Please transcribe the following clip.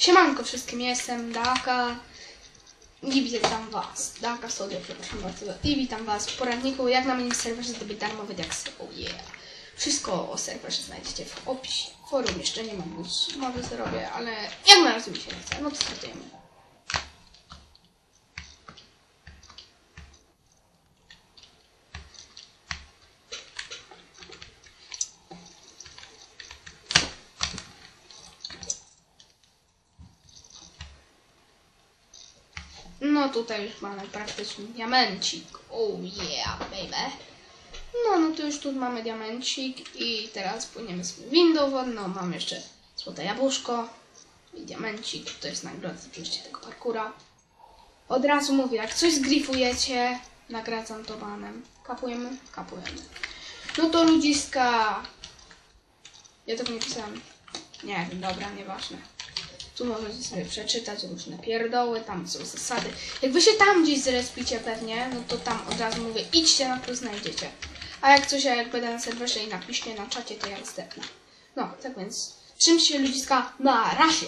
Siemanko wszystkim, jestem Daka i witam was. Daka Studio, przepraszam bardzo. I witam was w poradniku, jak na moim serwerze zdobyć darmowy diaksy. Oh yeah. Wszystko o serwerze znajdziecie w opisie. Forum jeszcze nie mam, więc może zrobię, ale jak na razie mi się nie chce. No to startujemy. No tutaj już mamy praktycznie diamencik. Oh yeah, baby. No, no to już tu mamy diamencik i teraz płyniemy z windą wodną. Mam jeszcze złote jabłuszko i diamencik. To jest nagroda przejście tego parkura. Od razu mówię, jak coś zgrifujecie, nagradzam to banem. Kapujemy? Kapujemy. No to ludziska. Ja tego nie pisałem. Nie wiem, dobra, nieważne. Tu możecie sobie przeczytać różne pierdoły, tam są zasady. Jak wy się tam gdzieś zrespicie pewnie, no to tam od razu mówię, idźcie na to znajdziecie. A jak coś, a jak będę na serwerze i napiszcie na czacie, to ja zdepnę. No, tak więc, czym się ludziska na razie.